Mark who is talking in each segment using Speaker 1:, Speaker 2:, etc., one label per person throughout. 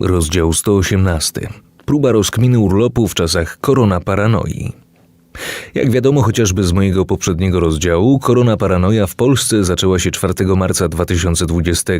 Speaker 1: Rozdział 118. Próba rozkminy urlopu w czasach korona paranoi. Jak wiadomo chociażby z mojego poprzedniego rozdziału, korona paranoja w Polsce zaczęła się 4 marca 2020.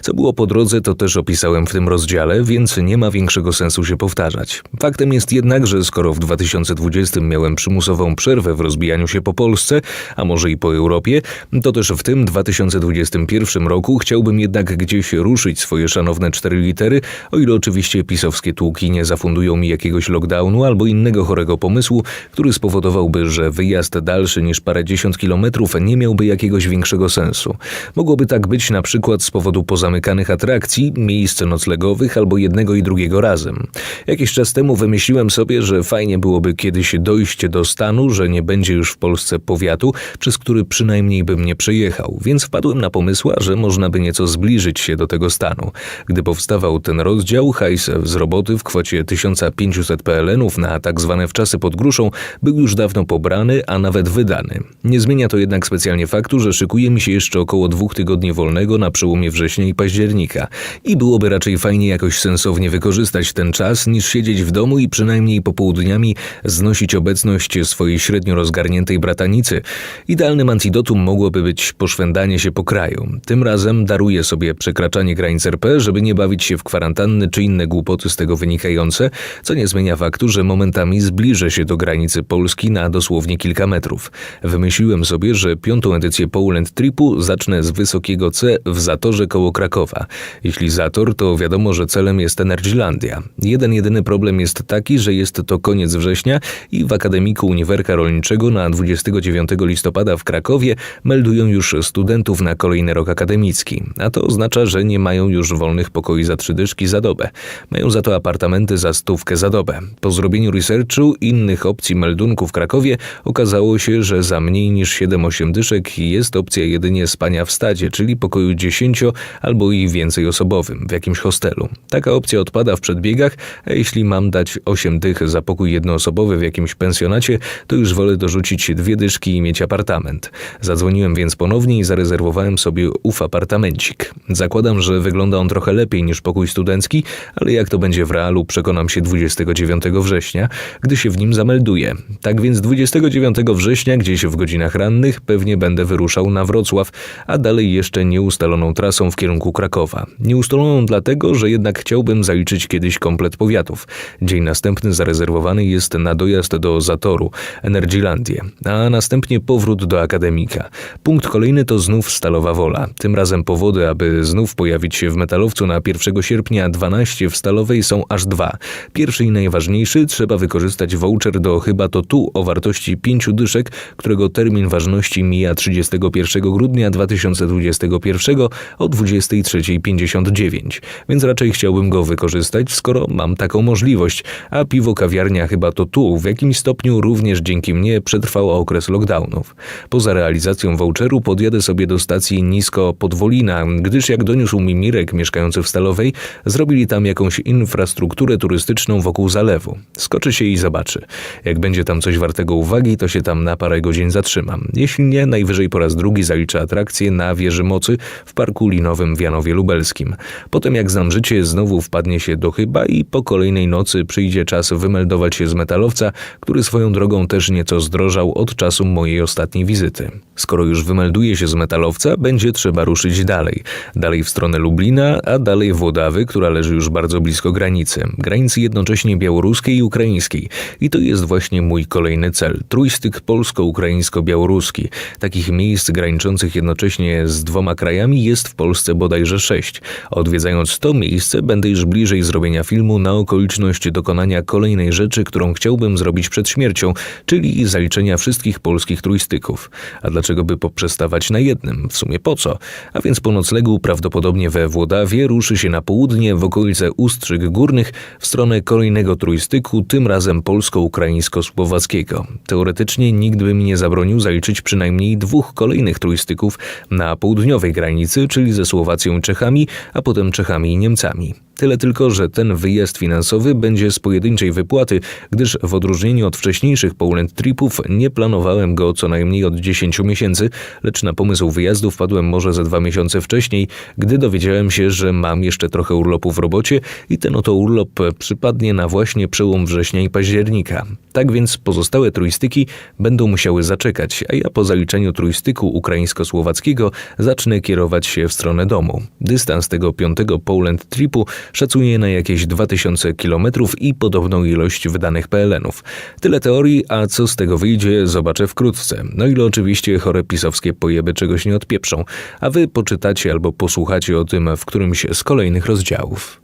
Speaker 1: Co było po drodze, to też opisałem w tym rozdziale, więc nie ma większego sensu się powtarzać. Faktem jest jednak, że skoro w 2020 miałem przymusową przerwę w rozbijaniu się po Polsce, a może i po Europie, to też w tym 2021 roku chciałbym jednak gdzieś ruszyć swoje szanowne cztery litery, o ile oczywiście pisowskie tłuki nie zafundują mi jakiegoś lockdownu albo innego chorego pomysłu, który spowoduje spowodowałby, że wyjazd dalszy niż parędziesiąt kilometrów nie miałby jakiegoś większego sensu. Mogłoby tak być na przykład z powodu pozamykanych atrakcji, miejsc noclegowych albo jednego i drugiego razem. Jakiś czas temu wymyśliłem sobie, że fajnie byłoby kiedyś dojść do stanu, że nie będzie już w Polsce powiatu, przez który przynajmniej bym nie przejechał, więc wpadłem na pomysła, że można by nieco zbliżyć się do tego stanu. Gdy powstawał ten rozdział, hajs z roboty w kwocie 1500 PLN-ów na tak zwane wczasy pod gruszą był już dawno pobrany, a nawet wydany. Nie zmienia to jednak specjalnie faktu, że szykuje mi się jeszcze około dwóch tygodni wolnego na przełomie września i października i byłoby raczej fajnie jakoś sensownie wykorzystać ten czas, niż siedzieć w domu i przynajmniej popołudniami znosić obecność swojej średnio rozgarniętej bratanicy. Idealnym antidotum mogłoby być poszwędanie się po kraju. Tym razem daruję sobie przekraczanie granic RP, żeby nie bawić się w kwarantanny czy inne głupoty z tego wynikające, co nie zmienia faktu, że momentami zbliżę się do granicy Polski na dosłownie kilka metrów. Wymyśliłem sobie, że piątą edycję Poland Tripu zacznę z wysokiego C w Zatorze koło Krakowa. Jeśli Zator, to wiadomo, że celem jest Energylandia. Jeden jedyny problem jest taki, że jest to koniec września i w Akademiku Uniwerka Rolniczego na 29 listopada w Krakowie meldują już studentów na kolejny rok akademicki, a to oznacza, że nie mają już wolnych pokoi za trzy dyszki za dobę. Mają za to apartamenty za stówkę za dobę. Po zrobieniu researchu innych opcji meldunku w Krakowie okazało się, że za mniej niż 7-8 dyszek jest opcja jedynie spania w stadzie, czyli pokoju 10 albo i więcej osobowym w jakimś hostelu. Taka opcja odpada w przedbiegach, a jeśli mam dać 8 dych za pokój jednoosobowy w jakimś pensjonacie, to już wolę dorzucić dwie dyszki i mieć apartament. Zadzwoniłem więc ponownie i zarezerwowałem sobie ów apartamencik. Zakładam, że wygląda on trochę lepiej niż pokój studencki, ale jak to będzie w realu przekonam się 29 września, gdy się w nim zamelduję. Tak więc 29 września, gdzieś w godzinach rannych, pewnie będę wyruszał na Wrocław, a dalej jeszcze nieustaloną trasą w kierunku Krakowa. Nieustaloną dlatego, że jednak chciałbym zaliczyć kiedyś komplet powiatów. Dzień następny zarezerwowany jest na dojazd do Zatoru, Energylandię, a następnie powrót do Akademika. Punkt kolejny to znów Stalowa Wola. Tym razem powody, aby znów pojawić się w metalowcu na 1 sierpnia 12 w Stalowej są aż dwa. Pierwszy i najważniejszy, trzeba wykorzystać voucher do chyba to tu o wartości 5 dyszek, którego termin ważności mija 31 grudnia 2021 o 23.59, więc raczej chciałbym go wykorzystać, skoro mam taką możliwość, a piwo kawiarnia chyba to tu w jakimś stopniu również dzięki mnie przetrwał okres lockdownów. Poza realizacją voucheru podjadę sobie do stacji nisko Podwolina, gdyż jak doniósł mi Mirek mieszkający w Stalowej, zrobili tam jakąś infrastrukturę turystyczną wokół zalewu. Skoczy się i zobaczy. Jak będzie tam coś wartego uwagi, to się tam na parę godzin zatrzymam. Jeśli nie, najwyżej po raz drugi zaliczę atrakcję na wieży mocy w parku linowym w Janowie Lubelskim. Potem jak znam życie, znowu wpadnie się do chyba i po kolejnej nocy przyjdzie czas wymeldować się z metalowca, który swoją drogą też nieco zdrożał od czasu mojej ostatniej wizyty. Skoro już wymelduje się z metalowca, będzie trzeba ruszyć dalej. Dalej w stronę Lublina, a dalej Włodawy, która leży już bardzo blisko granicy. Granicy jednocześnie białoruskiej i ukraińskiej. I to jest właśnie mój kolejny cel. Trójstyk polsko-ukraińsko-białoruski. Takich miejsc graniczących jednocześnie z dwoma krajami jest w Polsce bodajże sześć. Odwiedzając to miejsce, będę już bliżej zrobienia filmu na okoliczność dokonania kolejnej rzeczy, którą chciałbym zrobić przed śmiercią, czyli zaliczenia wszystkich polskich trójstyków. A dlaczego by poprzestawać na jednym? W sumie po co? A więc po noclegu prawdopodobnie we Włodawie ruszy się na południe w okolice Ustrzyk Górnych w stronę kolejnego trójstyku, tym razem polsko-ukraińsko-słowackiego. Teoretycznie nikt by mi nie zabronił zaliczyć przynajmniej dwóch kolejnych trójstyków na południowej granicy, czyli ze Słowacją i Czechami, a potem Czechami i Niemcami. Tyle tylko, że ten wyjazd finansowy będzie z pojedynczej wypłaty, gdyż w odróżnieniu od wcześniejszych Poland Tripów nie planowałem go co najmniej od 10 miesięcy, lecz na pomysł wyjazdu wpadłem może ze dwa miesiące wcześniej, gdy dowiedziałem się, że mam jeszcze trochę urlopu w robocie i ten oto urlop przypadnie na właśnie przełom września i października. Tak więc pozostałe trójstyki będą musiały zaczekać, a ja po zaliczeniu trójstyku ukraińsko-słowackiego zacznę kierować się w stronę domu. Dystans tego piątego Poland Tripu szacuję na jakieś 2000 km i podobną ilość wydanych PLN-ów. Tyle teorii, a co z tego wyjdzie, zobaczę wkrótce. No ile oczywiście chore pisowskie pojeby czegoś nie odpieprzą, a wy poczytacie albo posłuchacie o tym w którymś z kolejnych rozdziałów.